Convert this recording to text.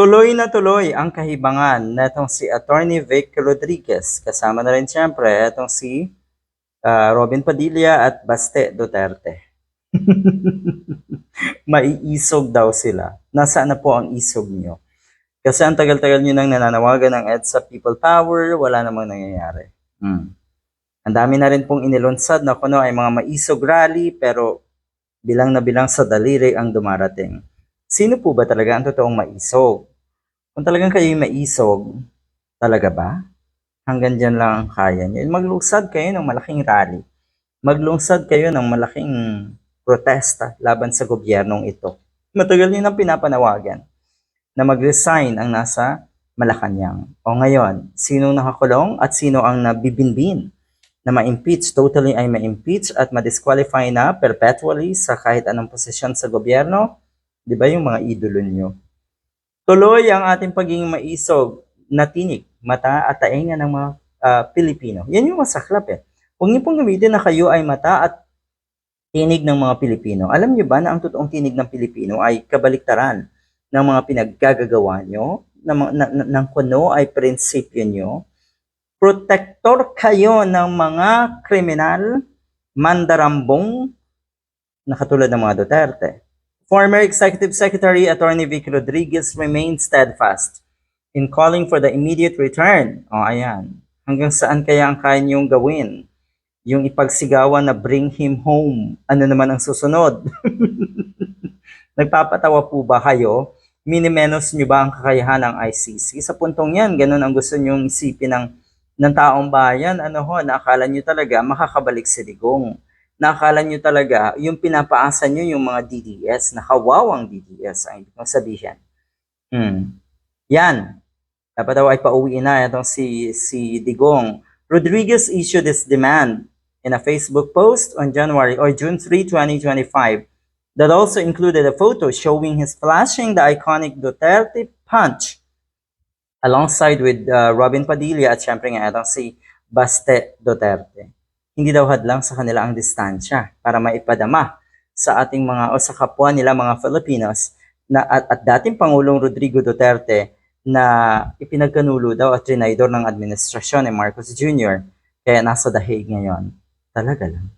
Tuloy na tuloy ang kahibangan na itong si Attorney Vic Rodriguez. Kasama na rin siyempre itong si ah, Robin Padilla at Baste Duterte. Maiisog daw sila. Nasaan na po ang isog nyo? Kasi ang tagal-tagal nyo nang nananawagan ng EDSA People Power, wala namang nangyayari. Hmm. Ang dami na rin pong inilunsad na kuno ay mga maisog rally pero bilang na bilang sa daliri ang dumarating. Sino po ba talaga ang totoong maisog? Kung talagang kayo maisog, talaga ba? Hanggang dyan lang ang kaya nyo. Maglungsad kayo ng malaking rally. Maglungsad kayo ng malaking protesta laban sa gobyernong ito. Matagal nyo nang pinapanawagan na mag-resign ang nasa Malacanang. O ngayon, sino nakakulong at sino ang nabibinbin na ma-impeach, totally ay ma-impeach at ma-disqualify na perpetually sa kahit anong posisyon sa gobyerno? Di ba yung mga idolo nyo? Tuloy ang ating pagiging maisog na tinik, mata at tainga ng mga ah, Pilipino. Yan yung masaklap eh. Huwag niyo pong gamitin na kayo ay mata at tinig ng mga Pilipino. Alam niyo ba na ang totoong tinig ng Pilipino ay kabaliktaran ng mga pinaggagagawa nyo, ng, na, ng kuno ay prinsipyo nyo? Protektor kayo ng mga kriminal, mandarambong, na katulad ng mga Duterte. Former Executive Secretary Attorney Vic Rodriguez remained steadfast in calling for the immediate return. O ayan, hanggang saan kaya ang kaya niyong gawin? Yung ipagsigawan na bring him home. Ano naman ang susunod? Nagpapatawa po ba kayo? Minimenos niyo ba ang kakayahan ng ICC? Sa puntong yan, ganun ang gusto niyong isipin ng, ng taong bayan. Ano ho, naakala niyo talaga makakabalik si Digong. Naakala niyo talaga yung pinapaasa niyo yung mga DDS, nakawawang DDS ang ibig sabihin. Hmm. Yan. Dapat daw ay pauwiin na itong si, si Digong. Rodriguez issued this demand in a Facebook post on January or June 3, 2025 that also included a photo showing his flashing the iconic Duterte punch alongside with uh, Robin Padilla at syempre nga itong si Baste Duterte. Hindi daw hadlang sa kanila ang distansya para maipadama sa ating mga o sa kapwa nila mga Filipinos na at, at dating Pangulong Rodrigo Duterte na ipinagkanulo daw at trinaydor ng administrasyon ni Marcos Jr. Kaya nasa dahig ngayon. Talaga lang.